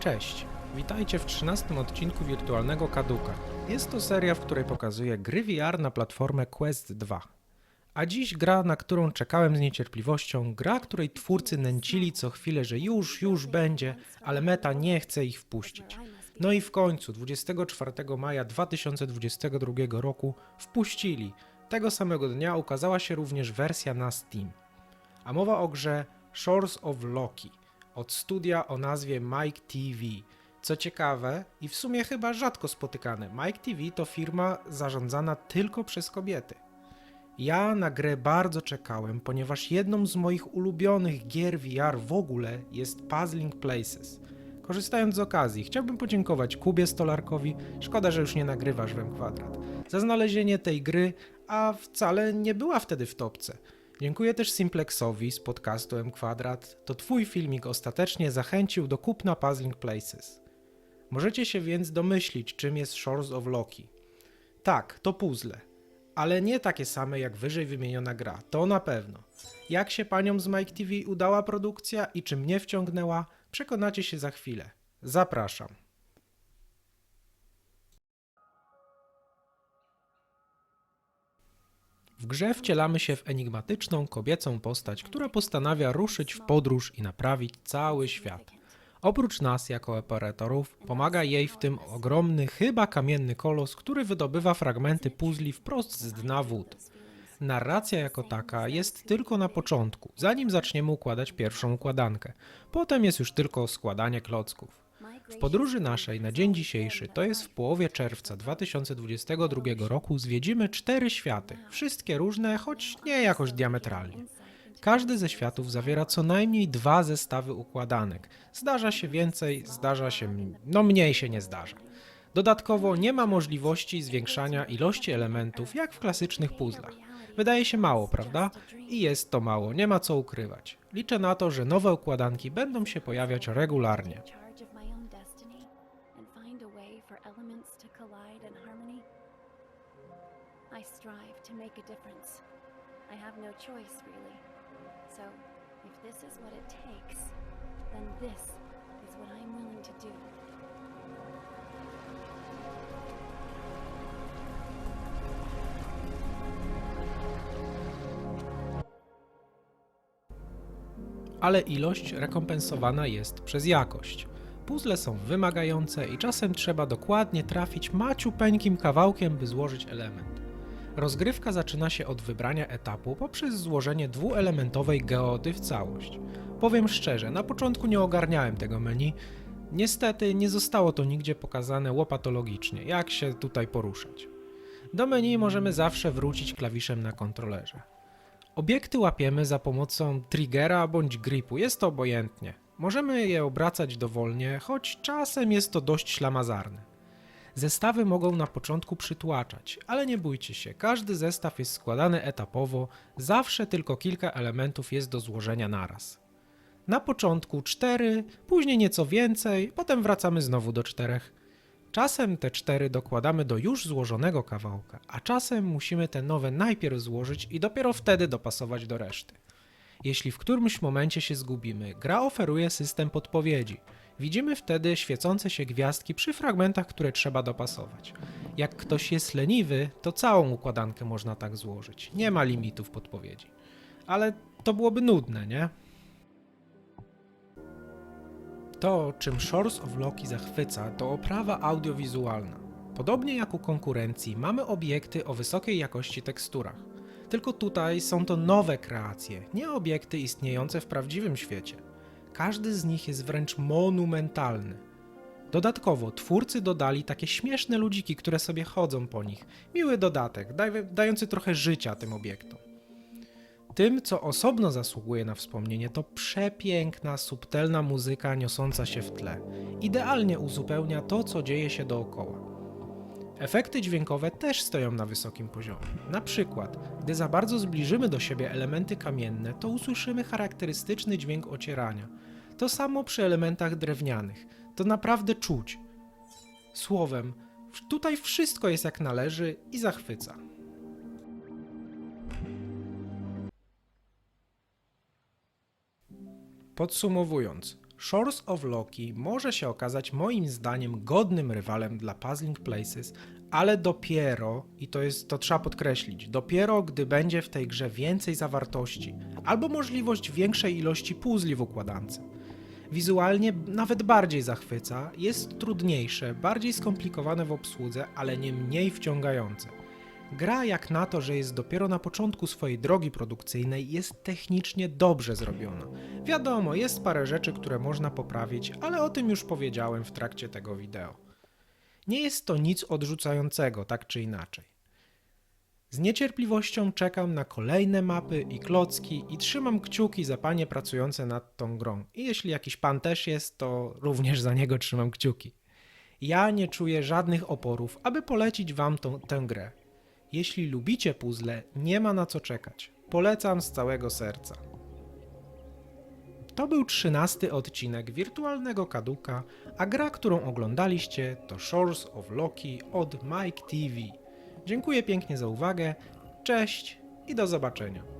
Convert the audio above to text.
Cześć, witajcie w 13 odcinku Wirtualnego Kaduka. Jest to seria, w której pokazuję gry VR na platformę Quest 2. A dziś gra, na którą czekałem z niecierpliwością, gra, której twórcy nęcili co chwilę, że już, już będzie, ale meta nie chce ich wpuścić. No i w końcu, 24 maja 2022 roku, wpuścili. Tego samego dnia ukazała się również wersja na Steam. A mowa o grze Shores of Loki od studia o nazwie Mike TV. Co ciekawe i w sumie chyba rzadko spotykane, Mike TV to firma zarządzana tylko przez kobiety. Ja na grę bardzo czekałem, ponieważ jedną z moich ulubionych gier VR w ogóle jest Puzzling Places. Korzystając z okazji, chciałbym podziękować Kubie Stolarkowi, szkoda, że już nie nagrywasz w M Kwadrat, za znalezienie tej gry, a wcale nie była wtedy w topce. Dziękuję też Simplexowi z podcastu M Kwadrat. To twój filmik ostatecznie zachęcił do kupna Puzzling Places. Możecie się więc domyślić, czym jest Shores of Loki. Tak, to puzzle, ale nie takie same jak wyżej wymieniona gra, to na pewno. Jak się paniom z Mike TV udała produkcja i czy mnie wciągnęła, przekonacie się za chwilę. Zapraszam. Grze wcielamy się w enigmatyczną kobiecą postać, która postanawia ruszyć w podróż i naprawić cały świat. Oprócz nas, jako operatorów, pomaga jej w tym ogromny, chyba kamienny kolos, który wydobywa fragmenty puzli wprost z dna wód. Narracja jako taka jest tylko na początku, zanim zaczniemy układać pierwszą układankę. Potem jest już tylko składanie klocków. W podróży naszej na dzień dzisiejszy, to jest w połowie czerwca 2022 roku, zwiedzimy cztery światy. Wszystkie różne, choć nie jakoś diametralnie. Każdy ze światów zawiera co najmniej dwa zestawy układanek. Zdarza się więcej, zdarza się, no mniej się nie zdarza. Dodatkowo nie ma możliwości zwiększania ilości elementów jak w klasycznych puzzlach. Wydaje się mało, prawda? I jest to mało, nie ma co ukrywać. Liczę na to, że nowe układanki będą się pojawiać regularnie. Elements to collide in harmony? I strive to make a difference. I have no choice, really. So, if this is what it takes, then this is what I'm willing to do. ale ilość rekompensowana jest przez jakość. Puzzle są wymagające i czasem trzeba dokładnie trafić maciupeńkim kawałkiem, by złożyć element. Rozgrywka zaczyna się od wybrania etapu poprzez złożenie dwuelementowej geody w całość. Powiem szczerze, na początku nie ogarniałem tego menu. Niestety nie zostało to nigdzie pokazane łopatologicznie, jak się tutaj poruszać. Do menu możemy zawsze wrócić klawiszem na kontrolerze. Obiekty łapiemy za pomocą triggera bądź gripu, jest to obojętnie. Możemy je obracać dowolnie, choć czasem jest to dość ślamazarne. Zestawy mogą na początku przytłaczać, ale nie bójcie się, każdy zestaw jest składany etapowo, zawsze tylko kilka elementów jest do złożenia naraz. Na początku 4, później nieco więcej, potem wracamy znowu do 4. Czasem te cztery dokładamy do już złożonego kawałka, a czasem musimy te nowe najpierw złożyć i dopiero wtedy dopasować do reszty. Jeśli w którymś momencie się zgubimy, gra oferuje system podpowiedzi. Widzimy wtedy świecące się gwiazdki przy fragmentach, które trzeba dopasować. Jak ktoś jest leniwy, to całą układankę można tak złożyć. Nie ma limitów podpowiedzi. Ale to byłoby nudne, nie? To, czym Shores of Loki zachwyca, to oprawa audiowizualna. Podobnie jak u konkurencji, mamy obiekty o wysokiej jakości teksturach. Tylko tutaj są to nowe kreacje, nie obiekty istniejące w prawdziwym świecie. Każdy z nich jest wręcz monumentalny. Dodatkowo twórcy dodali takie śmieszne ludziki, które sobie chodzą po nich. Miły dodatek, daj, dający trochę życia tym obiektom. Tym, co osobno zasługuje na wspomnienie, to przepiękna, subtelna muzyka niosąca się w tle. Idealnie uzupełnia to, co dzieje się dookoła. Efekty dźwiękowe też stoją na wysokim poziomie. Na przykład, gdy za bardzo zbliżymy do siebie elementy kamienne, to usłyszymy charakterystyczny dźwięk ocierania. To samo przy elementach drewnianych. To naprawdę czuć. Słowem, tutaj wszystko jest jak należy i zachwyca. Podsumowując, Shores of Loki może się okazać moim zdaniem godnym rywalem dla Puzzling Places, ale dopiero, i to jest to trzeba podkreślić, dopiero gdy będzie w tej grze więcej zawartości, albo możliwość większej ilości puzli w układance. Wizualnie nawet bardziej zachwyca, jest trudniejsze, bardziej skomplikowane w obsłudze, ale nie mniej wciągające. Gra jak na to, że jest dopiero na początku swojej drogi produkcyjnej, jest technicznie dobrze zrobiona. Wiadomo, jest parę rzeczy, które można poprawić, ale o tym już powiedziałem w trakcie tego wideo. Nie jest to nic odrzucającego, tak czy inaczej. Z niecierpliwością czekam na kolejne mapy i klocki i trzymam kciuki za panie pracujące nad tą grą. I jeśli jakiś pan też jest, to również za niego trzymam kciuki. Ja nie czuję żadnych oporów, aby polecić wam tą, tę grę. Jeśli lubicie puzzle, nie ma na co czekać. Polecam z całego serca. To był trzynasty odcinek wirtualnego kaduka, a gra, którą oglądaliście to Shores of Loki od Mike TV. Dziękuję pięknie za uwagę, cześć i do zobaczenia.